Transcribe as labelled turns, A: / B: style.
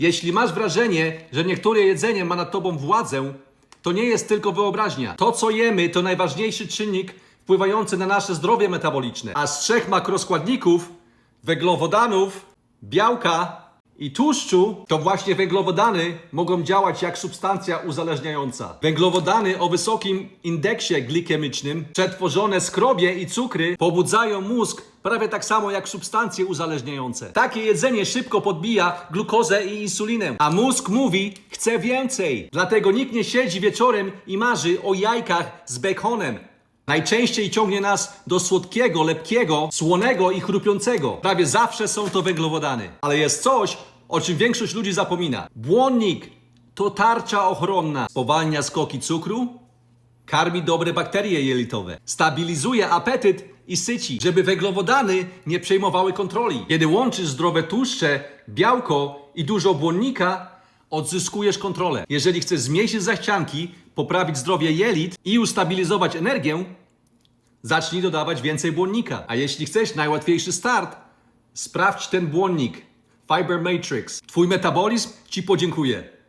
A: Jeśli masz wrażenie, że niektóre jedzenie ma nad tobą władzę, to nie jest tylko wyobraźnia. To, co jemy, to najważniejszy czynnik wpływający na nasze zdrowie metaboliczne. A z trzech makroskładników węglowodanów, białka i tłuszczu, to właśnie węglowodany mogą działać jak substancja uzależniająca. Węglowodany o wysokim indeksie glikemicznym, przetworzone skrobie i cukry pobudzają mózg prawie tak samo jak substancje uzależniające. Takie jedzenie szybko podbija glukozę i insulinę, a mózg mówi, chce więcej. Dlatego nikt nie siedzi wieczorem i marzy o jajkach z bekonem. Najczęściej ciągnie nas do słodkiego, lepkiego, słonego i chrupiącego. Prawie zawsze są to węglowodany. Ale jest coś, o czym większość ludzi zapomina. Błonnik to tarcza ochronna. Spowalnia skoki cukru, karmi dobre bakterie jelitowe, stabilizuje apetyt i syci, żeby węglowodany nie przejmowały kontroli. Kiedy łączysz zdrowe tłuszcze, białko i dużo błonnika, odzyskujesz kontrolę. Jeżeli chcesz zmniejszyć zachcianki, poprawić zdrowie jelit i ustabilizować energię, zacznij dodawać więcej błonnika. A jeśli chcesz najłatwiejszy start, sprawdź ten błonnik. Fiber Matrix. Twój metabolizm ci podziękuje.